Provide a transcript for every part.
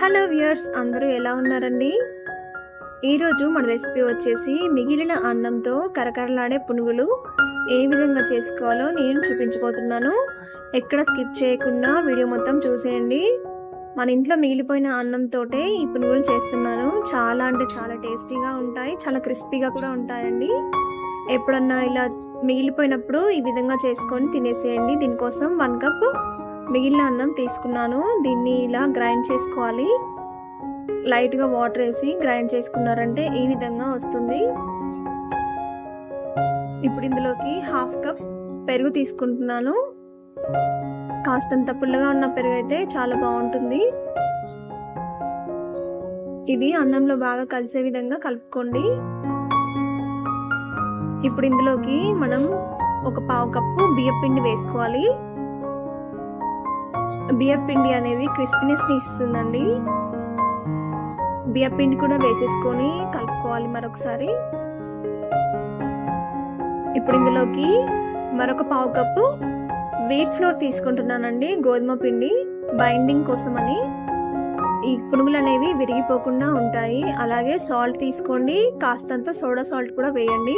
Hello viewers అందరూ ఎలా ఉన్నారండి? ఈరోజు మన రెసిపీ వచ్చేసి మిగిలిన అన్నంతో కరకరలాడే పునుగులు ఏ విధంగా చేసుకోవాలో నేను చూపించబోతున్నాను. ఎక్కడ స్కిప్ చేయకుండా వీడియో మొత్తం చూసేయండి. మన ఇంట్లో మిగిలిపోయిన అన్నంతోటే ఈ పునుగులు చేస్తున్నాను. చాలా అంటే చాలా టేస్టీగా ఉంటాయి చాలా క్రిస్పీగా కూడా ఉంటాయండి. ఎప్పుడన్నా ఇలా మిగిలిపోయినప్పుడు ఈ విధంగా చేసుకొని తినేసేయండి. దీనికోసం వన్ కప్ మిగిలిన అన్నం తీసుకున్నాను. దీన్ని ఇలా గ్రైండ్ చేసుకోవాలి. లైట్గా వాటర్ వేసి గ్రైండ్ చేసుకున్నారంటే ఈ విధంగా వస్తుంది. ఇప్పుడు ఇందులోకి హాఫ్ కప్ పెరుగు తీసుకుంటున్నాను. కాస్తంత పుల్లగా ఉన్న పెరుగు అయితే చాలా బాగుంటుంది. ఇది అన్నంలో బాగా కలిసే విధంగా కలుపుకోండి. ఇప్పుడు ఇందులోకి మనం ఒక పావు కప్పు బియ్యం పిండి వేసుకోవాలి. బియ్యం పిండి అనేది క్రిస్పీనెస్ని ఇస్తుందండి. బియ్యం పిండి కూడా వేసేసుకొని కలుపుకోవాలి మరొకసారి. ఇప్పుడు ఇందులోకి మరొక పావు కప్పు వీట్ ఫ్లోర్ తీసుకుంటున్నానండి గోధుమ పిండి బైండింగ్ కోసమని. ఈ పునుగులు అనేవి విరిగిపోకుండా ఉంటాయి. అలాగే సాల్ట్ తీసుకోండి కాస్తంత సోడా సాల్ట్ కూడా వేయండి.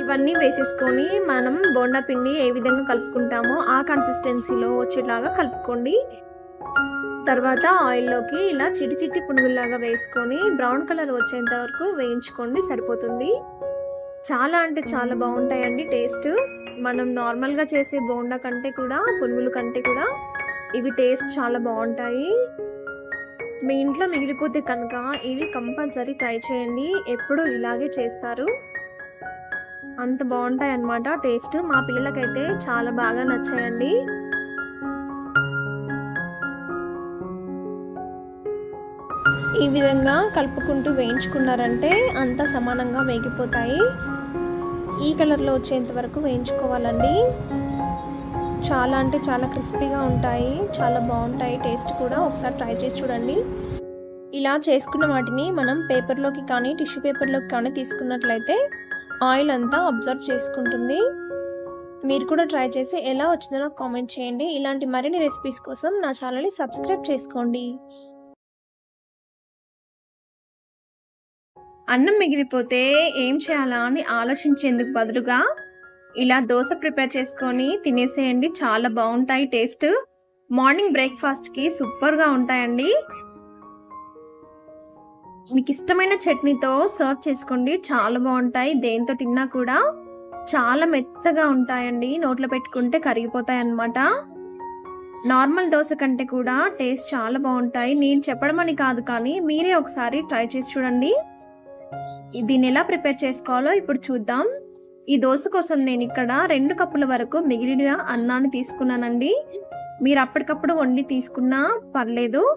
ఇవన్నీ వేసేసుకొని మనం బోండా పిండి ఏ విధంగా కలుపుకుంటామో ఆ కన్సిస్టెన్సీలో వచ్చేలాగా కలుపుకోండి. తర్వాత ఆయిల్లోకి ఇలా చిటి చిట్టి పునుగుల్లాగా వేసుకొని బ్రౌన్ కలర్ వచ్చేంత వరకు వేయించుకోండి సరిపోతుంది. చాలా అంటే చాలా బాగుంటాయండి టేస్ట్. మనం నార్మల్గా చేసే బోండా కంటే కూడా పునుగుల కంటే కూడా ఇవి టేస్ట్ చాలా బాగుంటాయి. మీ ఇంట్లో మిగిలిపోతే కనుక ఇది కంపల్సరీ ట్రై చేయండి. ఎప్పుడు ఇలాగే చేస్తారు. అంత బాగుంటాయి అన్నమాట టేస్ట్ మా పిల్లలకైతే చాలా బాగా నచ్చాయండి. ఈ విధంగా కలుపుకుంటూ వేయించుకున్నారంటే అంత సమానంగా వేగిపోతాయి. ఈ కలర్లో వచ్చేంత వరకు వేయించుకోవాలండి. చాలా అంటే చాలా క్రిస్పీగా ఉంటాయి. చాలా బాగుంటాయి. టేస్ట్ కూడా ఒకసారి ట్రై చేసి చూడండి. ఇలా చేసుకున్న వాటిని మనం పేపర్లోకి కానీ టిష్యూ పేపర్లోకి కానీ తీసుకున్నట్లయితే ఆయిల్ అంతా అబ్జర్వ్ చేసుకుంటుంది. మీరు కూడా ట్రై చేసి ఎలా వచ్చిందో నాకు కామెంట్ చేయండి. ఇలాంటి మరిన్ని రెసిపీస్ కోసం నా ఛానల్ని సబ్స్క్రైబ్ చేసుకోండి. అన్నం మిగిలిపోతే ఏం చేయాలా అని ఆలోచించేందుకు బదులుగా ఇలా దోశ ప్రిపేర్ చేసుకొని తినేసేయండి. చాలా బాగుంటాయి టేస్ట్. మార్నింగ్ బ్రేక్ఫాస్ట్కి సూపర్గా ఉంటాయండి. మీకు ఇష్టమైన చట్నీతో సర్వ్ చేసుకోండి. చాలా బాగుంటాయి. దేంతో తిన్నా కూడా చాలా మెత్తగా ఉంటాయండి. నోట్లో పెట్టుకుంటే కరిగిపోతాయి అన్నమాట. నార్మల్ దోశ కంటే కూడా టేస్ట్ చాలా బాగుంటాయి. నేను చెప్పడం అని కాదు కానీ మీరే ఒకసారి ట్రై చేసి చూడండి. దీన్ని ఎలా ప్రిపేర్ చేసుకోవాలో ఇప్పుడు చూద్దాం. ఈ దోశ కోసం నేను ఇక్కడ రెండు కప్పుల వరకు మిగిలిన అన్నాన్ని తీసుకున్నానండి. మీరు అప్పటికప్పుడు వండి తీసుకున్నా పర్లేదు.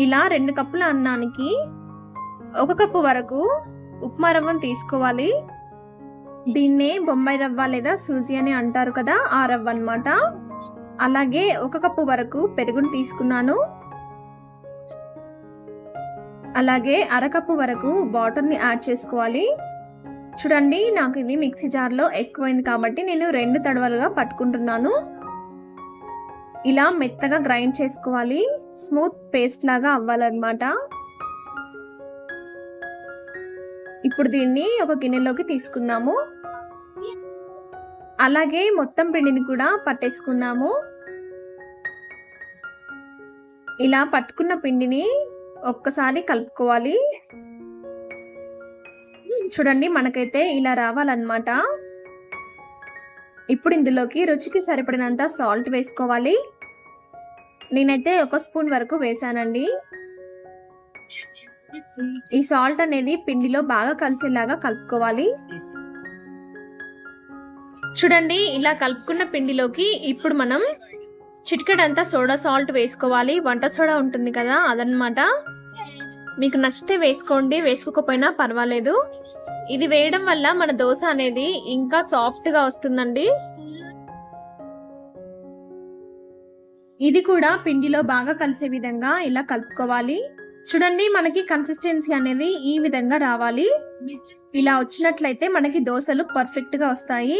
ఇలా రెండు కప్పుల అన్నానికి ఒక కప్పు వరకు ఉప్మా రవ్వను తీసుకోవాలి. దీన్నే బొంబాయి రవ్వ లేదా సూజీ అని అంటారు కదా ఆ రవ్వ అనమాట అలాగే ఒక కప్పు వరకు పెరుగును తీసుకున్నాను. అలాగే అరకప్పు వరకు వాటర్ని యాడ్ చేసుకోవాలి. చూడండి నాకు ఇది మిక్సీ జార్లో ఎక్కువైంది కాబట్టి నేను రెండు తడవలుగా పట్టుకుంటున్నాను. ఇలా మెత్తగా గ్రైండ్ చేసుకోవాలి. స్మూత్ పేస్ట్ లాగా అవ్వాలన్నమాట. ఇప్పుడు దీన్ని ఒక గిన్నెలోకి తీసుకుందాము. అలాగే మొత్తం పిండిని కూడా పట్టేసుకుందాము. ఇలా పట్టుకున్న పిండిని ఒక్కసారి కలుపుకోవాలి. చూడండి మనకైతే ఇలా రావాలన్నమాట. ఇప్పుడు ఇందులోకి రుచికి సరిపడినంత సాల్ట్ వేసుకోవాలి. నేనైతే ఒక స్పూన్ వరకు వేసానండి. ఈ సాల్ట్ అనేది పిండిలో బాగా కలిసేలాగా కలుపుకోవాలి. చూడండి ఇలా కలుపుకున్న పిండిలోకి ఇప్పుడు మనం చిటికెడంతా సోడా సాల్ట్ వేసుకోవాలి. వంట సోడా ఉంటుంది కదా అదనమాట మీకు నచ్చితే వేసుకోండి వేసుకోకపోయినా పర్వాలేదు. ఇది వేయడం వల్ల మన దోశ అనేది ఇంకా సాఫ్ట్గా వస్తుందండి. ఇది కూడా పిండిలో బాగా కలిసే విధంగా ఇలా కలుపుకోవాలి. చూడండి మనకి కన్సిస్టెన్సీ అనేది ఈ విధంగా రావాలి. ఇలా వచ్చినట్లయితే మనకి దోశలు పర్ఫెక్ట్గా వస్తాయి.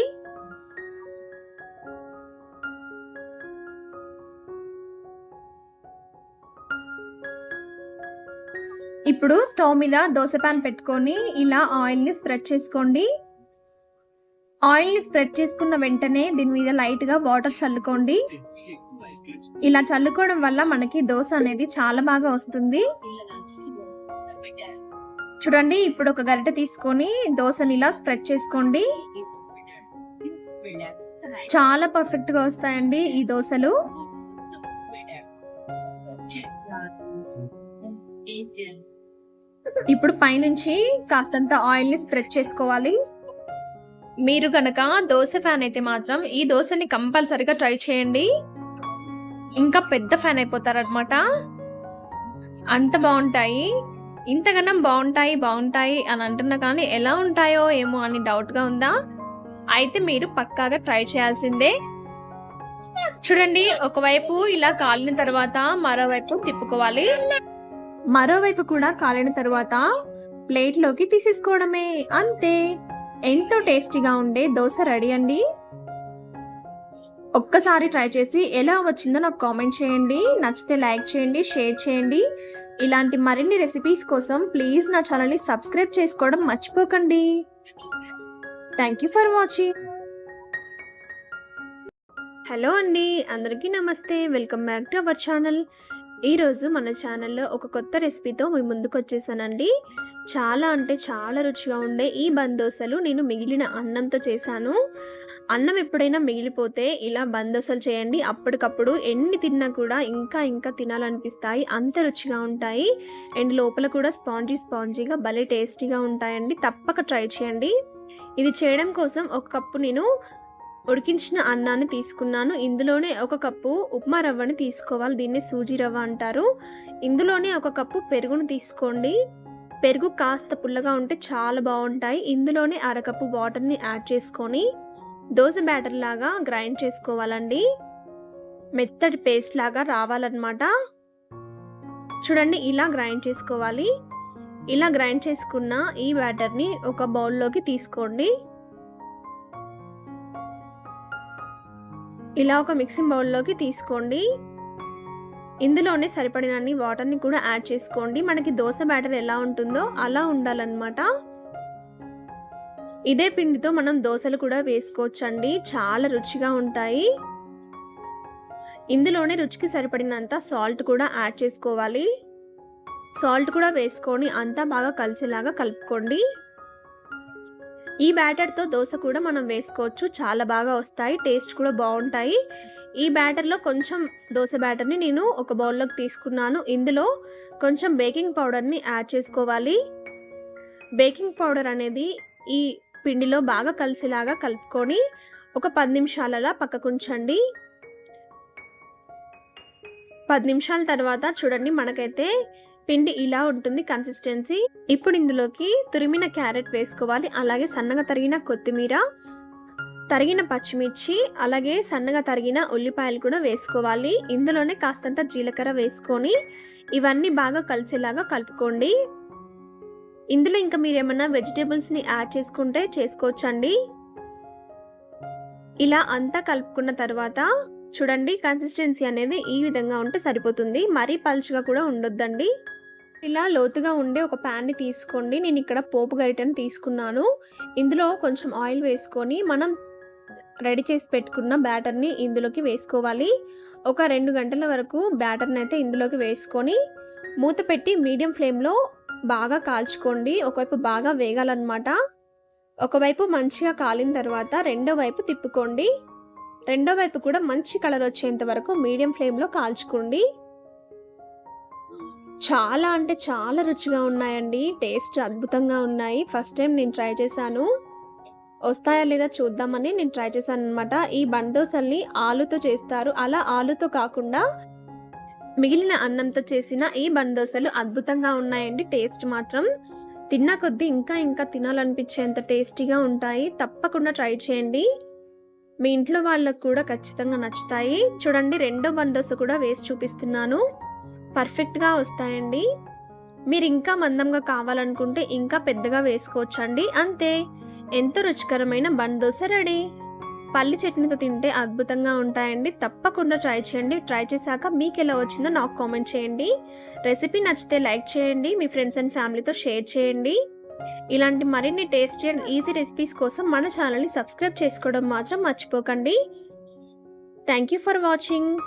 ఇప్పుడు స్టవ్ మీద దోశ పాన్ పెట్టుకొని ఇలా ఆయిల్ని స్ప్రెడ్ చేసుకోండి. ఆయిల్ని స్ప్రెడ్ చేసుకున్న వెంటనే దీని మీద లైట్గా వాటర్ చల్లుకోండి. ఇలా చల్లుకోవడం వల్ల మనకి దోశ అనేది చాలా బాగా వస్తుంది. చూడండి ఇప్పుడు ఒక గరిటె తీసుకొని దోశని ఇలా స్ప్రెడ్ చేసుకోండి. చాలా పర్ఫెక్ట్గా వస్తాయండి ఈ దోశలు. ఇప్పుడు పైనుంచి కాస్తంత ఆయిల్ని స్ప్రెడ్ చేసుకోవాలి. మీరు గనక దోశ ఫ్యాన్ అయితే మాత్రం ఈ దోశని కంపల్సరిగా ట్రై చేయండి. ఇంకా పెద్ద ఫ్యాన్ అయిపోతారనమాట అంత బాగుంటాయి. ఇంతకన్నా బాగుంటాయి బాగుంటాయి అని అంటున్నా కానీ ఎలా ఉంటాయో ఏమో అని డౌట్గా ఉందా? అయితే మీరు పక్కాగా ట్రై చేయాల్సిందే. చూడండి ఒకవైపు ఇలా కాలిన తర్వాత మరోవైపు తిప్పుకోవాలి. మరోవైపు కూడా కాలిన తర్వాత ప్లేట్లోకి తీసేసుకోవడమే. అంతే. ఎంతో టేస్టీగా ఉండే దోశ రెడీ అండి. ఒక్కసారి ట్రై చేసి ఎలా వచ్చిందో నాకు కామెంట్ చేయండి. నచ్చితే లైక్ చేయండి షేర్ చేయండి. ఇలాంటి మరిన్ని రెసిపీస్ కోసం ప్లీజ్ నా ఛానల్ని సబ్స్క్రైబ్ చేసుకోవడం మర్చిపోకండి. Thank you for watching hello అండి అందరికీ నమస్తే. Welcome back to our channel ఈరోజు మన ఛానల్లో ఒక కొత్త రెసిపీతో మీ ముందుకు వచ్చేసానండి చాలా అంటే చాలా రుచిగా ఉండే ఈ బందోసలు నేను మిగిలిన అన్నంతో చేశాను. అన్నం ఎప్పుడైనా మిగిలిపోతే ఇలా బందోసలు చేయండి. అప్పటికప్పుడు ఎన్ని తిన్నా కూడా ఇంకా ఇంకా తినాలనిపిస్తాయి. అంత రుచిగా ఉంటాయి. అండ్ లోపల కూడా స్పాంజీ స్పాంజీగా భలే టేస్టీగా ఉంటాయండి. తప్పక ట్రై చేయండి. ఇది చేయడం కోసం ఒక కప్పు నేను ఉడికించిన అన్నాన్ని తీసుకున్నాను. ఇందులోనే ఒక కప్పు ఉప్మా రవ్వని తీసుకోవాలి. దీన్ని సూజీ రవ్వ అంటారు. ఇందులోనే ఒక కప్పు పెరుగును తీసుకోండి. పెరుగు కాస్త పుల్లగా ఉంటే చాలా బాగుంటాయి. ఇందులోనే అరకప్పు వాటర్ని యాడ్ చేసుకొని దోశ బ్యాటర్ లాగా గ్రైండ్ చేసుకోవాలండి. మెత్తటి పేస్ట్ లాగా రావాలన్నమాట. చూడండి ఇలా గ్రైండ్ చేసుకోవాలి. ఇలా గ్రైండ్ చేసుకున్న ఈ బ్యాటర్ని ఒక బౌల్లోకి తీసుకోండి. ఇలా ఒక మిక్సింగ్ బౌల్లోకి తీసుకోండి. ఇందులోనే సరిపడినన్ని వాటర్ని కూడా యాడ్ చేసుకోండి. మనకి దోశ బ్యాటర్ ఎలా ఉంటుందో అలా ఉండాలన్నమాట. ఇదే పిండితో మనం దోశలు కూడా వేసుకోవచ్చండి. చాలా రుచిగా ఉంటాయి. ఇందులోనే రుచికి సరిపడినంత సాల్ట్ కూడా యాడ్ చేసుకోవాలి. సాల్ట్ కూడా వేసుకొని అంతా బాగా కలిసేలాగా కలుపుకోండి. ఈ బ్యాటర్తో దోశ కూడా మనం వేసుకోవచ్చు. చాలా బాగా వస్తాయి. టేస్ట్ కూడా బాగుంటాయి. ఈ బ్యాటర్లో కొంచెం దోశ బ్యాటర్ని నేను ఒక బౌల్లోకి తీసుకున్నాను. ఇందులో కొంచెం బేకింగ్ పౌడర్ని యాడ్ చేసుకోవాలి. బేకింగ్ పౌడర్ అనేది ఈ పిండిలో బాగా కలిసేలాగా కలుపుకొని ఒక పది నిమిషాలలా పక్కకుంచండి. పది నిమిషాల తర్వాత చూడండి మనకైతే పిండి ఇలా ఉంటుంది కన్సిస్టెన్సీ ఇప్పుడు ఇందులోకి తురిమిన క్యారెట్ వేసుకోవాలి. అలాగే సన్నగా తరిగిన కొత్తిమీర తరిగిన పచ్చిమిర్చి అలాగే సన్నగా తరిగిన ఉల్లిపాయలు కూడా వేసుకోవాలి. ఇందులోనే కాస్తంత జీలకర్ర వేసుకొని ఇవన్నీ బాగా కలిసేలాగా కలుపుకోండి. ఇందులో ఇంకా మీరు ఏమన్నా వెజిటేబుల్స్ని యాడ్ చేసుకుంటే చేసుకోవచ్చండి. ఇలా అంతా కలుపుకున్న తర్వాత చూడండి కన్సిస్టెన్సీ అనేది ఈ విధంగా ఉంటే సరిపోతుంది. మరీ పలుచగా కూడా ఉండొద్దండి. ఇలా లోతుగా ఉండే ఒక ప్యాన్ని తీసుకోండి. నేను ఇక్కడ పోపు గరిటెని తీసుకున్నాను. ఇందులో కొంచెం ఆయిల్ వేసుకొని మనం రెడీ చేసి పెట్టుకున్న బ్యాటర్ని ఇందులోకి వేసుకోవాలి. ఒక రెండు గంటల వరకు బ్యాటర్ని అయితే ఇందులోకి వేసుకొని మూత పెట్టి మీడియం ఫ్లేమ్లో బాగా కాల్చుకోండి. ఒకవైపు బాగా వేగాలన్నమాట. ఒకవైపు మంచిగా కాలిన తర్వాత రెండో వైపు తిప్పుకోండి. రెండో వైపు కూడా మంచి కలర్ వచ్చేంత వరకు మీడియం ఫ్లేమ్లో కాల్చుకోండి. చాలా అంటే చాలా రుచిగా ఉన్నాయండి. టేస్ట్ అద్భుతంగా ఉన్నాయి. ఫస్ట్ టైం నేను ట్రై చేశాను. వస్తాయా లేదా చూద్దామని నేను ట్రై చేశాను అనమాట ఈ బండోసల్ని ఆలుతో చేస్తారు. అలా ఆలుతో కాకుండా మిగిలిన అన్నంతో చేసిన ఈ బండోసలు అద్భుతంగా ఉన్నాయండి. టేస్ట్ మాత్రం తిన్న కొద్దీ ఇంకా ఇంకా తినాలనిపించేంత టేస్టీగా ఉంటాయి. తప్పకుండా ట్రై చేయండి. మీ ఇంట్లో వాళ్ళకు కూడా ఖచ్చితంగా నచ్చుతాయి. చూడండి రెండో బండోస కూడా వేసి చూపిస్తున్నాను. పర్ఫెక్ట్గా వస్తాయండి. మీరు ఇంకా మందంగా కావాలనుకుంటే ఇంకా పెద్దగా వేసుకోవచ్చండి. అంతే. ఎంతో రుచికరమైన బన్ దోశ రెడీ. పల్లి చట్నీతో తింటే అద్భుతంగా ఉంటాయండి. తప్పకుండా ట్రై చేయండి. ట్రై చేశాక మీకు ఎలా వచ్చిందో నాకు కామెంట్ చేయండి. రెసిపీ నచ్చితే లైక్ చేయండి. మీ ఫ్రెండ్స్ అండ్ ఫ్యామిలీతో షేర్ చేయండి. ఇలాంటి మరిన్ని టేస్టీ అండ్ ఈజీ రెసిపీస్ కోసం మన ఛానల్ని సబ్స్క్రైబ్ చేసుకోవడం మాత్రం మర్చిపోకండి. Thank you for watching.